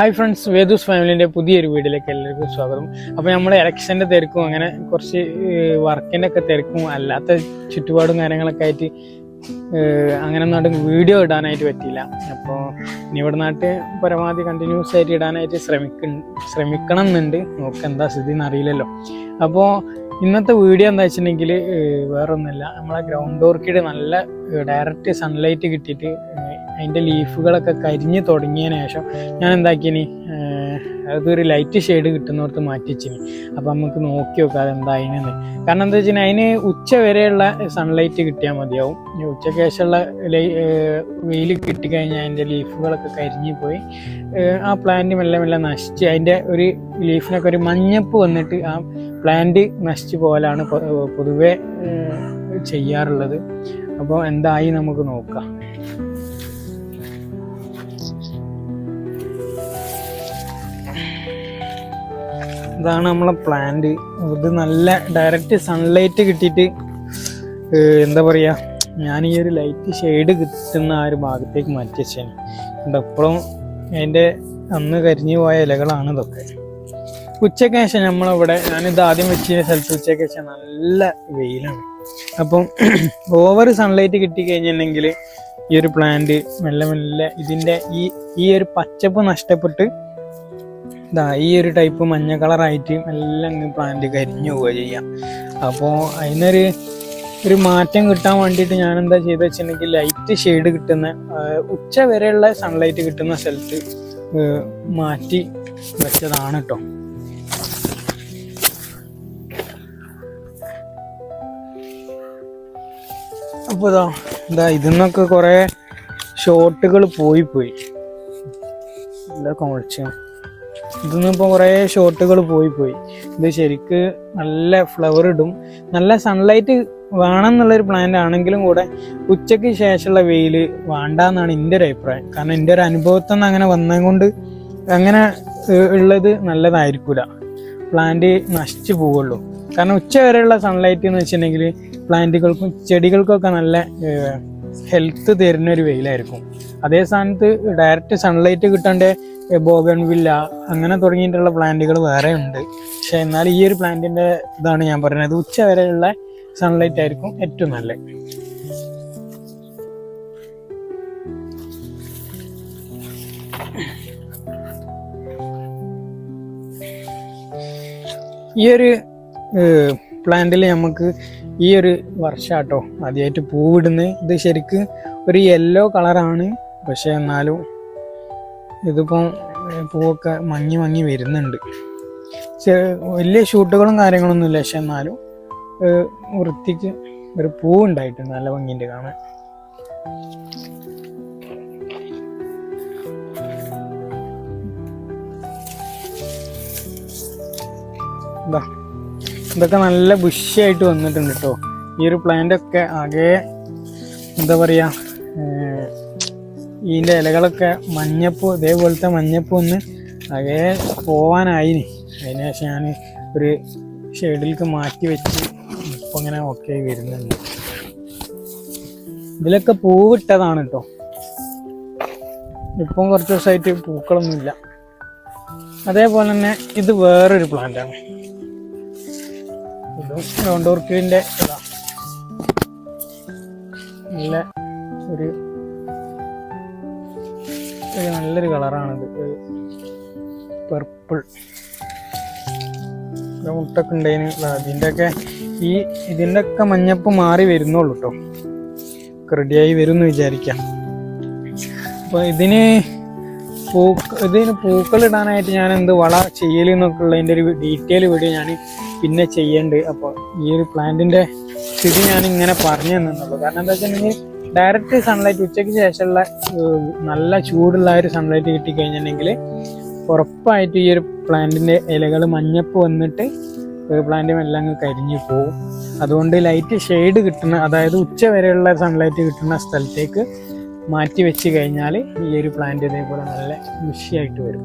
Hi friends വേദൂസ് ഫാമിലിന്റെ പുതിയൊരു വീഡിയോയിലേക്ക് എല്ലാവർക്കും സ്വാഗതം. അപ്പോൾ നമ്മൾ ഇലക്ഷന്റെ തിരക്കും അങ്ങനെ കുറച്ച് വർക്കിന്റെ ഒക്കെ തിരക്കും അല്ലാത്ത ചുറ്റുപാടും കാര്യങ്ങളൊക്കെ ആയിട്ട് അങ്ങനെ ഒന്നും വീഡിയോ ഇടാനായിട്ട് പറ്റിയില്ല. അപ്പോൾ ഇനി ഇവിടെ നാട്ട് പരമാവധി കണ്ടിന്യൂസ് ആയിട്ട് ഇടാനായിട്ട് ശ്രമിക്ക ശ്രമിക്കണം എന്നുണ്ട് നമുക്ക് എന്താ സ്ഥിതി എന്ന് അറിയില്ലല്ലോ. അപ്പോൾ ഇന്നത്തെ വീഡിയോ എന്താ വെച്ചിട്ടുണ്ടെങ്കിൽ വേറൊന്നുമില്ല. നമ്മളെ ഗ്രൗണ്ട് ഓർക്കിഡ് നല്ല ഡയറക്റ്റ് സൺലൈറ്റ് കിട്ടിയിട്ട് അതിന്റെ ലീഫുകളൊക്കെ കരിഞ്ഞ് തുടങ്ങിയതിന് ശേഷം ഞാൻ എന്താക്കിനി അതൊരു ലൈറ്റ് ഷെയ്ഡ് കിട്ടുന്നിടത്ത് മാറ്റിച്ചിനി അപ്പം നമുക്ക് നോക്കി നോക്കാം അതെന്തായിനെന്ന്. കാരണം എന്താ വെച്ചാൽ അതിന് ഉച്ച വരെയുള്ള സൺലൈറ്റ് കിട്ടിയാൽ മതിയാവും. ഉച്ചയ്ക്ക് ശേഷമുള്ള വെയിൽ കിട്ടിക്കഴിഞ്ഞാൽ അതിന്റെ ലീഫുകളൊക്കെ കരിഞ്ഞു പോയി. ആ പ്ലാന്റ് മെല്ലെ മെല്ലെ നശിച്ച് അതിന്റെ ഒരു ലീഫിനൊക്കെ ഒരു മഞ്ഞപ്പ് വന്നിട്ട് ആ പ്ലാന്റ് നശിച്ചു പോലാണ് പൊതുവെ ചെയ്യാറുള്ളത്. അപ്പോൾ എന്തായി നമുക്ക് നോക്കാം. ഇതാണ് നമ്മളെ പ്ലാന്റ് ഇത് നല്ല ഡയറക്റ്റ് സൺലൈറ്റ് കിട്ടിയിട്ട് എന്താ പറയുക ഞാൻ ഈ ഒരു ലൈറ്റ് ഷെയ്ഡ് കിട്ടുന്ന ആ ഒരു ഭാഗത്തേക്ക് മാറ്റി വെച്ചാണ് എപ്പോഴും അതിന്റെ അന്ന് കരിഞ്ഞു പോയ ഇലകളാണ് ഇതൊക്കെ. ഉച്ചയ്ക്ക് ശേഷം നമ്മളിവിടെ ഞാനിത് ആദ്യം വെച്ച സ്ഥലത്ത് ഉച്ചയ്ക്ക് ശേഷം നല്ല വെയിലാണ്. അപ്പം ഓവർ സൺലൈറ്റ് കിട്ടിക്കഴിഞ്ഞിട്ടുണ്ടെങ്കിൽ ഈ ഒരു പ്ലാന്റ് മെല്ലെ മെല്ലെ ഇതിന്റെ ഈ ഈ ഒരു പച്ചപ്പ് നഷ്ടപ്പെട്ട് ഇതാ ഈ ഒരു ടൈപ്പ് മഞ്ഞ കളർ കളറായിട്ട് എല്ലാം അങ്ങ് പ്ലാന്റ് കരിഞ്ഞു പോവുക ചെയ്യാം. അപ്പോൾ അതിനൊരു ഒരു മാറ്റം കിട്ടാൻ വേണ്ടിയിട്ട് ഞാൻ എന്താ ചെയ്തെന്ന് വെച്ചിട്ടുണ്ടെങ്കിൽ ലൈറ്റ് ഷെയ്ഡ് കിട്ടുന്ന ഉച്ച വരെയുള്ള സൺലൈറ്റ് കിട്ടുന്ന സ്ഥലത്ത് മാറ്റി വെച്ചതാണ് കേട്ടോ അപ്പോൾ ഇതാ ഇതാ ഇതിന്നൊക്കെ കുറേ ഷോട്ടുകൾ പോയി പോയി. ഇതൊക്കെ മുളച്ചു ഇതൊന്നും ഇപ്പോൾ കുറേ ഷോട്ടുകൾ പോയി പോയി. ഇത് ശരിക്ക് നല്ല ഫ്ലവർ ഇടും. നല്ല സൺലൈറ്റ് വേണം എന്നുള്ളൊരു പ്ലാന്റ് ആണെങ്കിലും കൂടെ ഉച്ചയ്ക്ക് ശേഷമുള്ള വെയിൽ വേണ്ടാന്നാണ് എന്റെ ഒരു അഭിപ്രായം. കാരണം എന്റെ ഒരു അനുഭവത്തിൽ നിന്ന് അങ്ങനെ വന്നതുകൊണ്ട് അങ്ങനെ ഉള്ളത് നല്ലതായിരിക്കില്ല പ്ലാന്റ് നശിച്ചു പോവുള്ളൂ കാരണം ഉച്ച വരെയുള്ള സൺലൈറ്റ് എന്ന് വെച്ചിട്ടുണ്ടെങ്കിൽ പ്ലാന്റുകൾക്കും ചെടികൾക്കൊക്കെ നല്ല ഹെൽത്ത് തരുന്ന ഒരു വെയിലായിരിക്കും. അതേ സ്ഥാനത്ത് ഡയറക്റ്റ് സൺലൈറ്റ് കിട്ടേണ്ട ബോഗൺവില്ല അങ്ങനെ തുടങ്ങിയിട്ടുള്ള പ്ലാന്റുകൾ വേറെ ഉണ്ട്. പക്ഷെ എന്നാൽ ഈ ഒരു പ്ലാന്റിന്റെ ഇതാണ് ഞാൻ പറയുന്നത് ഉച്ച വരെയുള്ള സൺലൈറ്റ് ആയിരിക്കും ഏറ്റവും നല്ലത്. ഈ ഒരു പ്ലാന്റിൽ നമുക്ക് ഈ ഒരു വർഷാട്ടോ ആദ്യമായിട്ട് പൂവിടുന്നത്. ഇത് ശരിക്ക് ഒരു യെല്ലോ കളറാണ് പക്ഷെ എന്നാലും ഇതിപ്പം പൂവൊക്കെ മങ്ങി മങ്ങി വരുന്നുണ്ട്. വലിയ ഷൂട്ടുകളും കാര്യങ്ങളൊന്നും ഇല്ല പക്ഷെ എന്നാലും വൃത്തിക്ക് ഒരു പൂ ഉണ്ടായിട്ടുണ്ട് നല്ല ഭംഗിന്റെ കാണാൻ. ഇതാ ഇതൊക്കെ നല്ല ബുഷിയായിട്ട് വന്നിട്ടുണ്ട് കേട്ടോ ഈ ഒരു പ്ലാന്റ് ഒക്കെ ആകെ എന്താ പറയാ ഏഹ്, ഇതിന്റെ ഇലകളൊക്കെ മഞ്ഞപ്പൂ ഇതേപോലത്തെ മഞ്ഞപ്പൂ ഒന്ന് അകെ പോവാനായിന്. അതിന് ശേഷം ഞാൻ ഒരു ഷെയ്ഡിലേക്ക് മാറ്റി വെച്ച് ഇപ്പം ഇങ്ങനെ ഓക്കെ വരുന്നുണ്ട്. ഇതിലൊക്കെ പൂവിട്ടതാണ് കേട്ടോ ഇപ്പം കുറച്ച് ദിവസമായിട്ട് പൂക്കളൊന്നുമില്ല. അതേപോലെ തന്നെ ഇത് വേറൊരു പ്ലാന്റാണ് ഇതും റൗണ്ട് ഓർക്കിഡിന്റെ ഇതാ. നല്ല ഒരു ഒരു നല്ലൊരു കളറാണിത്. പർപ്പിൾ മുട്ടൊക്കെ ഉണ്ടായിന്. അതിന്റെ ഒക്കെ ഈ ഇതിന്റെ ഒക്കെ മഞ്ഞപ്പ് മാറി വരുന്നുള്ളൂ കേട്ടോ റെഡിയായി വരും എന്ന് വിചാരിക്കാം. അപ്പോൾ ഇതിന് പൂ ഇതിന് പൂക്കൾ ഇടാനായിട്ട് ഞാൻ എന്ത് വള ചെയ്യൽ എന്നൊക്കെ ഉള്ളതിന്റെ ഒരു ഡീറ്റെയിൽ വീഡിയോ ഞാൻ പിന്നെ ചെയ്യേണ്ടത് അപ്പോൾ ഈ ഒരു പ്ലാന്റിന്റെ സ്ഥിതി ഞാൻ ഇങ്ങനെ പറഞ്ഞു തന്നുള്ളൂ കാരണം എന്താ വെച്ചിട്ടുണ്ടെങ്കിൽ ഡയറക്റ്റ് സൺലൈറ്റ് ഉച്ചയ്ക്ക് ശേഷമുള്ള നല്ല ചൂടുള്ള ഒരു സൺലൈറ്റ് കിട്ടിക്കഴിഞ്ഞിട്ടുണ്ടെങ്കിൽ ഉറപ്പായിട്ട് ഈ ഒരു പ്ലാന്റിന്റെ ഇലകൾ മഞ്ഞപ്പ് വന്നിട്ട് പ്ലാന്റും എല്ലാം കരിഞ്ഞു പോകും. അതുകൊണ്ട് ലൈറ്റ് ഷെയ്ഡ് കിട്ടുന്ന അതായത് ഉച്ച വരെയുള്ള സൺലൈറ്റ് കിട്ടുന്ന സ്ഥലത്തേക്ക് മാറ്റി വെച്ച് കഴിഞ്ഞാൽ ഈ ഒരു പ്ലാന്റ് ഇതേപോലെ നല്ല മിഷിയായിട്ട് വരും.